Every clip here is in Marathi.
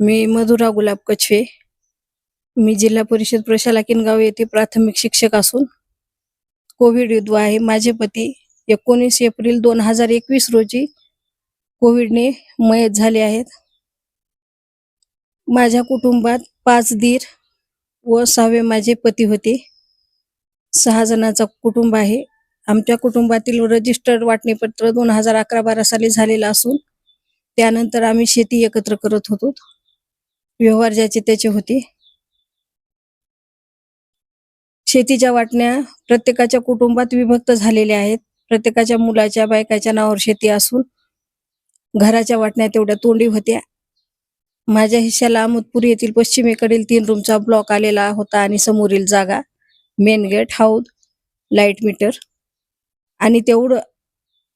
मी मधुरा गुलाब कछवे. मी जिल्हा परिषद प्रशाला किनगाव येथे प्राथमिक शिक्षक असून कोविड युद्ध आहे. माझे पती एकोणीस एप्रिल दोन हजार एकवीस रोजी कोविडने मयत झाले आहेत. माझ्या कुटुंबात पाच दीर व सहावे माझे पती होते. सहा जणांचा कुटुंब आहे. आमच्या कुटुंबातील रजिस्टर्ड वाटणीपत्र दोन हजार अकरा बारा साली झालेलं असून त्यानंतर आम्ही शेती एकत्र करत होतो. व्यवहार ज्याचे त्याचे होते. शेतीच्या वाटण्या प्रत्येकाच्या कुटुंबात विभक्त झालेल्या आहेत. प्रत्येकाच्या मुलाच्या बायकाच्या नावावर शेती असून घराच्या वाटण्या तेवढ्या तोंडी होत्या. माझ्या हिश्याला अहमदपूर येथील पश्चिमेकडील तीन रूमचा ब्लॉक आलेला होता आणि समोरील जागा मेन गेट हाऊद लाइट मीटर आणि तेवढं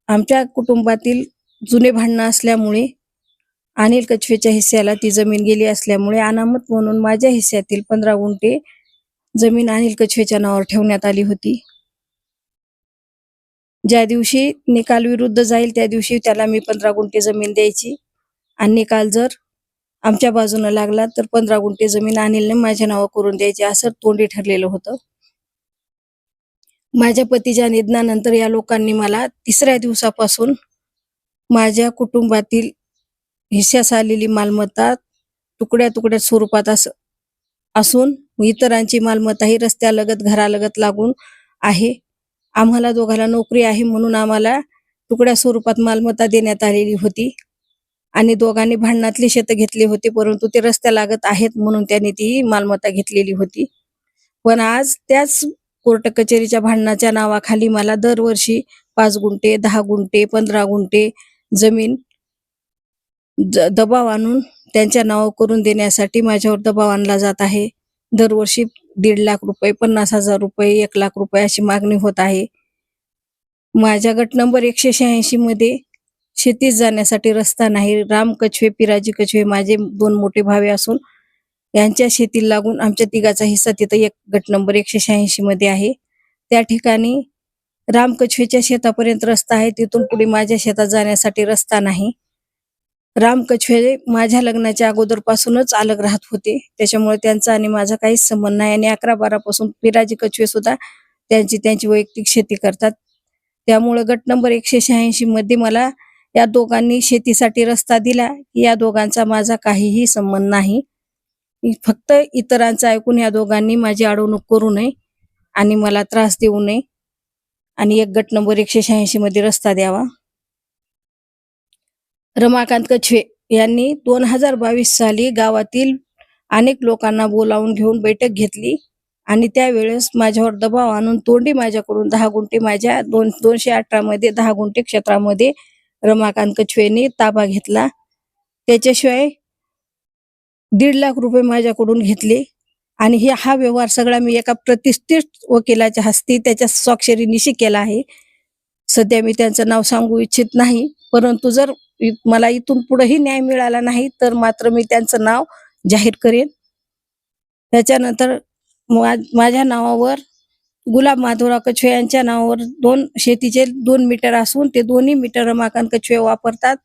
आमच्या कुटुंबातील जुने भांडणं असल्यामुळे अनिल कछवेच्या हिस्स्याला ती जमीन गेली असल्यामुळे अनामत म्हणून माझ्या हिस्स्यातील पंधरा गुंठे जमीन अनिल कछवेच्या नावावर ठेवण्यात आली होती. ज्या दिवशी निकाल विरुद्ध जाईल त्या दिवशी त्याला मी पंधरा गुंठे जमीन द्यायची. आणि निकाल जर आमच्या बाजूने लागला तर पंधरा गुंठे जमीन अनिलने माझ्या नावा करून द्यायची असं तोंडी ठरलेलं होतं. माझ्या पतीच्या निधनानंतर या लोकांनी मला तिसऱ्या दिवसापासून माझ्या कुटुंबातील हिस्सास आलेली मालमत्ता तुकड्या तुकड्या स्वरूपात अस असून इतरांची मालमत्ता ही रस्त्यालगत घरालगत लागून आहे. आम्हाला दोघाला नोकरी आहे म्हणून आम्हाला तुकड्या स्वरूपात मालमत्ता देण्यात आलेली होती आणि दोघांनी भांडणातली शेतं घेतली होती परंतु ते रस्त्या लागत आहेत म्हणून त्यांनी ती मालमत्ता घेतलेली होती. पण आज त्याच कोर्ट कचेरीच्या भांडणाच्या नावाखाली मला दरवर्षी पाच गुंठे दहा गुंठे पंधरा गुंठे जमीन दबाव आणून त्यांच्या नाव करून देण्यासाठी माझ्यावर दबाव आणला जात आहे. दरवर्षी दीड लाख रुपये पन्नास हजार रुपये एक लाख रुपये अशी मागणी होत आहे. माझ्या गट नंबर एकशे शहाऐंशी मध्ये शेतीत जाण्यासाठी रस्ता नाही. राम कछवे पिराजी कछवे माझे दोन मोठे भावे असून यांच्या शेतीला लागून आमच्या तिघाचा हिस्सा तिथं एक गट नंबर एकशे शहाऐंशी मध्ये आहे. त्या ठिकाणी राम कछवेच्या शेतापर्यंत रस्ता आहे. तिथून पुढे माझ्या शेतात जाण्यासाठी रस्ता नाही. राम कछवे माझ्या लग्नाच्या अगोदरपासूनच अलग राहत होते. त्याच्यामुळे त्यांचा आणि माझा काहीच संबंध नाही. आणि अकरा बारापासून पिराजी कछवे सुद्धा त्यांची त्यांची वैयक्तिक शेती करतात. त्यामुळे गट नंबर एकशे शहाऐंशी मध्ये मला या दोघांनी शेतीसाठी रस्ता दिला. या दोघांचा माझा काहीही संबंध नाही. फक्त इतरांचं ऐकून या दोघांनी माझी अडवणूक करू नये आणि मला त्रास देऊ नये. आणि एक गट नंबर एकशे शहाऐंशी मध्ये रस्ता द्यावा. रमाकांत कछवे यांनी दोन हजार बावीस साली गावातील अनेक लोकांना बोलावून घेऊन बैठक घेतली आणि त्यावेळेस माझ्यावर दबाव आणून तोंडी माझ्याकडून दहा गुंठे माझ्या दोन दोनशे अठरा मध्ये दहा गुंठे क्षेत्रामध्ये रमाकांत कछवेने ताबा घेतला. त्याच्याशिवाय दीड लाख रुपये माझ्याकडून घेतले आणि हे हा व्यवहार सगळा मी एका प्रतिष्ठित वकिलाच्या हस्ते त्याच्या स्वाक्षरीनिशी केला आहे. सध्या मी त्यांचं नाव सांगू इच्छित नाही परंतु जर मला इथून पुढेही न्याय मिळाला नाही तर मात्र मी त्यांचं नाव जाहीर करेन. त्याच्यानंतर माझ्या नावावर गुलाब माधुरा कछवे यांच्या नावावर दोन शेतीचे दोन मीटर असून ते दोन्ही मीटर रमाकांत कछवे वापरतात.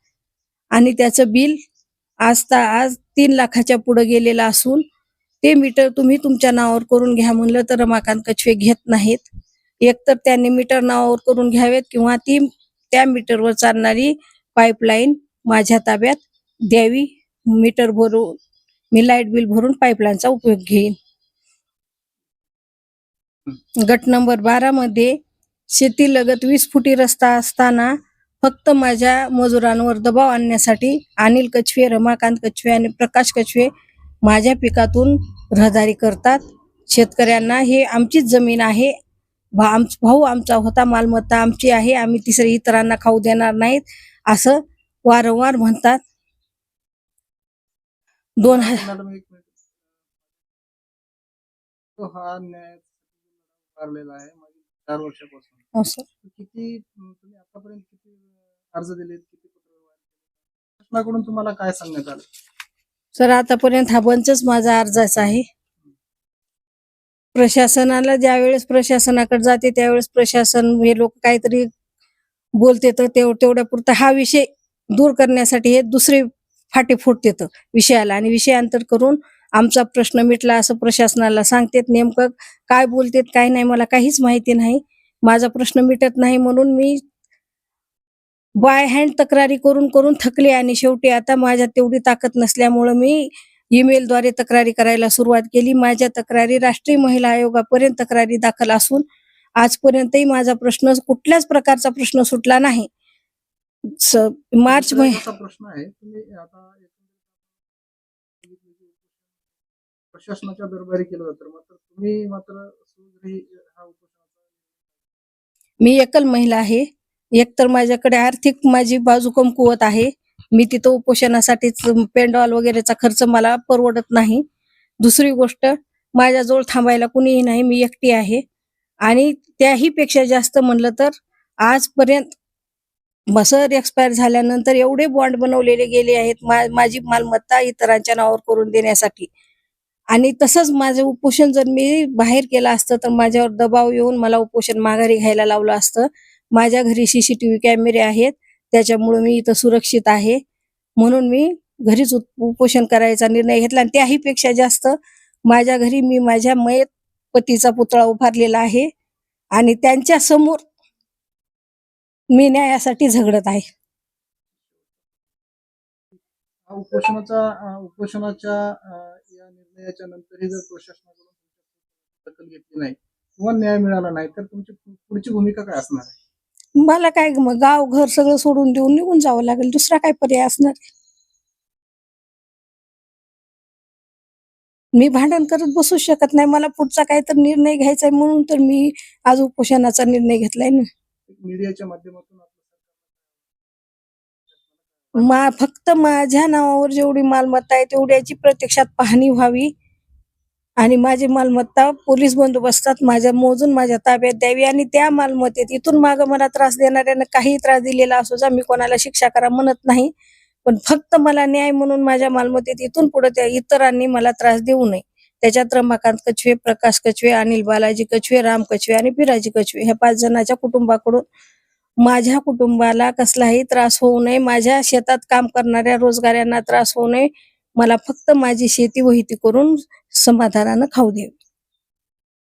आणि त्याचं बिल आज ता आज तीन लाखाच्या पुढे गेलेलं असून ते मीटर तुम्ही तुमच्या नावावर करून घ्या म्हणलं तर रमाकांत कछवे घेत नाहीत. एकतर त्यांनी मीटर नावावर करून घ्यावेत किंवा ती त्या मीटरवर चालणारी पाईपलाईन माझ्या ताब्यात द्यावी. मीटर भरून मी लाइट बिल भरून पाईपलाईनचा उपयोग घेईन. गट नंबर बारा मध्ये शेती लगत वीस फुटी रस्ता असताना फक्त माझ्या मजुरांवर दबाव आणण्यासाठी अनिल कछवे रमाकांत कछवे आणि प्रकाश कछवे माझ्या पिकातून रहदारी करतात. शेतकऱ्यांना हे आमचीच जमीन आहे. भा आम भाऊ आमचा होता मालमत्ता आमची आहे. आम्ही तिसरे इतरांना खाऊ देणार नाहीत. असं वारंवार म्हणतात. दोन ह- मॅडम एक मिनिट तो हा न्याय उभारलेला आहे. मागील चार वर्षापासून. हो सर. किती अं, तुम्ही आतापर्यंत किती अर्ज दिलेत? किती पत्र व्यवहार केले? शासनाकडून तुम्हाला काय सांगण्यात आलं? सर आतापर्यंत हा बंचच माझा अर्जाचा आहे. प्रशासनाला ज्यावेळेस प्रशासनाकडे जाते त्यावेळेस प्रशासन हे लोक काहीतरी बोलते तर तेव तेवढ्या पुरता हा विषय दूर करण्यासाठी हे दुसरे फाटे फुटतेत विषयाला. आणि विषयांतर करून आमचा प्रश्न मिटला असं प्रशासनाला सांगतेत. नेमकं काय बोलतेत काय नाही मला काहीच माहिती नाही. माझा प्रश्न मिटत नाही म्हणून मी बाय हँड तक्रारी करून करून थकले आणि शेवटी आता माझ्या तेवढी ताकद नसल्यामुळं मी ईमेलद्वारे तक्रारी करायला सुरुवात केली. माझ्या तक्रारी राष्ट्रीय महिला आयोगापर्यंत तक्रारी दाखल असून आजपर्यंतही माझा प्रश्न कुठल्याच प्रकारचा प्रश्न सुटला नाही. मार्च प्रश्न आहे प्रशासनाच्या दरबारी केलं जातं मात्र तुम्ही मात्र हा मी एकल महिला आहे. एकतर माझ्याकडे आर्थिक माझी बाजू कमकुवत आहे. मी तिथं उपोषणासाठीच पेंडॉल वगैरेचा खर्च मला परवडत नाही. दुसरी गोष्ट माझ्याजवळ थांबायला कुणीही नाही मी एकटी आहे. आणि त्याही पेक्षा जास्त म्हणलं तर आजपर्यंत सर एक्सपायर झाल्यानंतर एवढे बॉन्ड बनवलेले गेले आहेत मा- माझी मालमत्ता इतरांच्या नावावर करून देण्यासाठी. आणि तसंच माझं उपोषण जर मी बाहेर केलं असतं तर माझ्यावर दबाव येऊन मला उपोषण माघारी घ्यायला लावलं असतं. माझ्या घरी सीसीटीव्ही कॅमेरे आहेत त्याच्यामुळे मी इथं सुरक्षित आहे. म्हणून मी घरीच उपोषण करायचा निर्णय घेतला आणि त्याही पेक्षा जास्त माझ्या घरी मी माझ्या मयत पतीचा पुतळा उभारलेला आहे आणि त्यांच्यासमोर मी न्यायासाठी झगडत आहे. उपोषणाचा उपोषणाच्या या निर्णयाच्या नंतरही जर प्रशासनाकडून दखल घेतली नाही किंवा न्याय मिळाला नाही तर तुमची पुढची भूमिका काय असणार आहे? मला काय मग गाव घर सगळं सोडून देऊन निघून जावं लागेल. दुसरा काय पर्याय असणार? मी भांडण करत बसू शकत नाही. मला पुढचा काय तर निर्णय घ्यायचा आहे म्हणून तर मी आज उपोषणाचा निर्णय घेतलाय ना. मीडियाच्या माध्यमातून मा फक्त माझ्या नावावर जेवढी मालमत्ता आहे तेवढ्याची प्रत्यक्षात पाहणी व्हावी. आणि माझी मालमत्ता पोलीस बंदोबस्तात माझ्या मोजून माझ्या ताब्यात द्यावी आणि त्या मालमत्तेत इथून माग मला त्रास देणाऱ्यानं काही त्रास दिलेला असो जा मी कोणाला शिक्षा करा म्हणत नाही. पण फक्त मला न्याय म्हणून माझ्या मालमत्तेत इथून पुढे त्या इतरांनी मला त्रास देऊ नये. त्याच्यात रमाकांत कछवे प्रकाश कछवे अनिल बालाजी कछवे राम कछवे आणि पिराजी कछवे ह्या पाच जणांच्या कुटुंबाकडून माझ्या कुटुंबाला कसलाही त्रास होऊ नये. माझ्या शेतात काम करणाऱ्या रोजगारांना त्रास होऊ नये. मला फक्त माझी शेती वहिती करून समाधानानं खाऊ दे